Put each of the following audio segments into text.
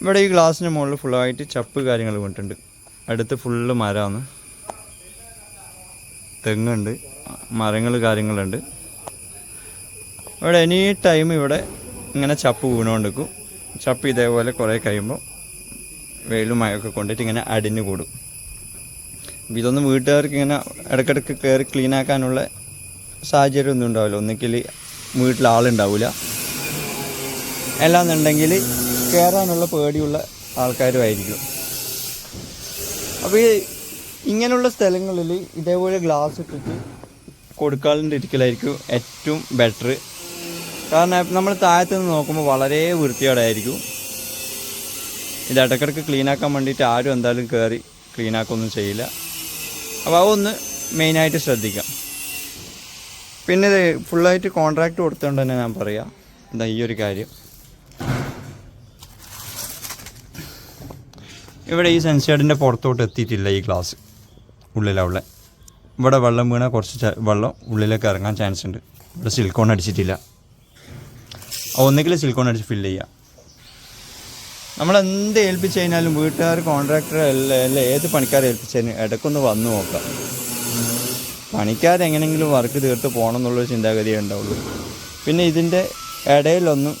ഇവിടെ ഈ ഗ്ലാസിന്റെ മുകളിൽ ഫുള്ളായിട്ട് ചപ്പ് കാര്യങ്ങൾ കൊണ്ടിട്ടുണ്ട് അടുത്ത് ഫുള്ള് മരമാണ്. തെങ്ങുണ്ട്. മരങ്ങൾ കാര്യങ്ങളുണ്ട്. ഇവിടെ എനി ടൈം ഇവിടെ ഇങ്ങനെ ചപ്പ് വീണുകൊണ്ടിരിക്കും. ചപ്പ് ഇതേപോലെ കുറേ കഴിയുമ്പോൾ വെയിലും മഴയൊക്കെ കൊണ്ടിട്ട് ഇങ്ങനെ അടിഞ്ഞു കൂടും. ഇതൊന്നും വീട്ടുകാർക്ക് ഇങ്ങനെ ഇടയ്ക്കിടയ്ക്ക് കയറി ക്ലീൻ ആക്കാനുള്ള സാഹചര്യം ഒന്നും ഉണ്ടാവില്ല. ഒന്നിക്കിൽ വീട്ടിൽ ആളുണ്ടാവില്ല. അല്ലാന്നുണ്ടെങ്കിൽ കയറാനുള്ള പേടിയുള്ള ആൾക്കാരും ആയിരിക്കും അപ്പോൾ ഈ ഇങ്ങനെയുള്ള സ്ഥലങ്ങളിൽ ഇതേപോലെ ഗ്ലാസ് ഇട്ടിട്ട് കൊടുക്കാളിന്റെ ഇരിക്കലായിരിക്കും ഏറ്റവും ബെറ്റർ കാരണം നമ്മൾ താഴത്ത് നിന്ന് നോക്കുമ്പോൾ വളരെ വൃത്തിയോടായിരിക്കും ഇത് ഇടക്കിടക്ക് ക്ലീനാക്കാൻ വേണ്ടിയിട്ട് ആരും എന്തായാലും കയറി ക്ലീനാക്കൊന്നും ചെയ്യില്ല. അപ്പോൾ അതൊന്ന് മെയിനായിട്ട് ശ്രദ്ധിക്കാം. പിന്നെ ഇത് ഫുള്ളായിട്ട് കോൺട്രാക്റ്റ് കൊടുത്തുകൊണ്ട് തന്നെ ഞാൻ പറയാം. എന്താ ഈ ഒരു കാര്യം. ഇവിടെ ഈ സെൻസേഡിന്റെ പുറത്തോട്ട് എത്തിയിട്ടില്ല ഈ ഗ്ലാസ് ഉള്ളിലുള്ള ഇവിടെ വെള്ളം വീണാൽ കുറച്ച് വെള്ളം ഉള്ളിലേക്ക് ഇറങ്ങാൻ ചാൻസ് ഉണ്ട്. ഇവിടെ സിൽക്കോൺ അടിച്ചിട്ടില്ല. ഒന്നുകിൽ സിൽക്കോൺ അടിച്ച് ഫില്ല് ചെയ്യാം. നമ്മൾ എന്ത് ഏൽപ്പിച്ച് കഴിഞ്ഞാലും വീട്ടുകാർ കോൺട്രാക്ടർ അല്ല അല്ല ഏത് പണിക്കാരെ ഏൽപ്പിച്ചതിന് ഇടയ്ക്കൊന്ന് വന്നു നോക്കാം. പണിക്കാർ എങ്ങനെയെങ്കിലും വർക്ക് തീർത്ത് പോകണം എന്നുള്ളൊരു ചിന്താഗതിയേ ഉണ്ടാവുള്ളൂ. പിന്നെ ഇതിന്റെ ഇടയിലൊന്നും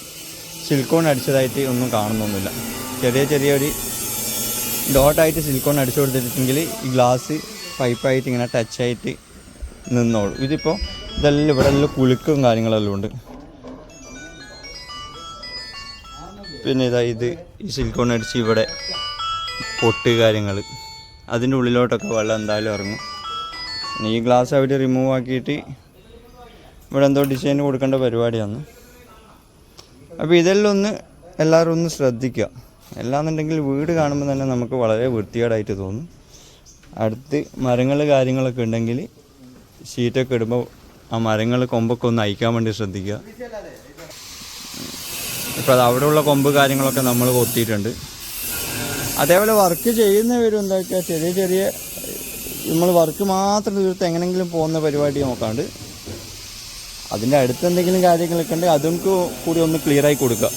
സിലിക്കോൺ അടിച്ചതായിട്ട് ഒന്നും കാണുന്നൊന്നുമില്ല. ചെറിയ ചെറിയ ഒരു ഡോട്ടായിട്ട് സിലിക്കോൺ അടിച്ചു കൊടുത്തിട്ടുണ്ടെങ്കിൽ ഈ ഗ്ലാസ് പൈപ്പായിട്ട് ഇങ്ങനെ ടച്ചായിട്ട് നിന്നോളൂ. ഇതിപ്പോൾ ഇതെല്ലാം ഇവിടെ എല്ലാം കുളിക്കും കാര്യങ്ങളെല്ലാം ഉണ്ട്. പിന്നെ ഇതാ ഇത് ഈ സിലിക്കോൺ അടിച്ച് ഇവിടെ പൊട്ട് കാര്യങ്ങൾ അതിന്റെ ഉള്ളിലോട്ടൊക്കെ വെള്ളം എന്തായാലും ഇറങ്ങും. ഈ ഗ്ലാസ് അവർ റിമൂവ് ആക്കിയിട്ട് ഇവിടെ എന്തോ ഡിസൈൻ കൊടുക്കേണ്ട പരിപാടിയാണ്. അപ്പോൾ ഇതെല്ലാം ഒന്ന് എല്ലാവരും ഒന്ന് ശ്രദ്ധിക്കുക. അല്ലാന്നുണ്ടെങ്കിൽ വീട് കാണുമ്പോൾ തന്നെ നമുക്ക് വളരെ വൃത്തികേടായിട്ട് തോന്നും. അടുത്ത് മരങ്ങൾ കാര്യങ്ങളൊക്കെ ഉണ്ടെങ്കിൽ ഷീറ്റൊക്കെ ഇടുമ്പോൾ ആ മരങ്ങൾ കൊമ്പൊക്കെ ഒന്ന് അയക്കാൻ വേണ്ടി ശ്രദ്ധിക്കുക. ഇപ്പോൾ അത് അവിടെയുള്ള കൊമ്പ് കാര്യങ്ങളൊക്കെ നമ്മൾ കൊത്തിയിട്ടുണ്ട്. അതേപോലെ വർക്ക് ചെയ്യുന്നവരും എന്താ വെച്ചാൽ ചെറിയ ചെറിയ നമ്മൾ വർക്ക് മാത്രം തീർത്ത് എങ്ങനെങ്കിലും പോകുന്ന പരിപാടി നോക്കാണ്ട്. അതിന്റെ അടുത്ത് എന്തെങ്കിലും കാര്യങ്ങളൊക്കെ ഉണ്ടെങ്കിൽ അതും കൂടി ഒന്ന് ക്ലിയറായി കൊടുക്കുക.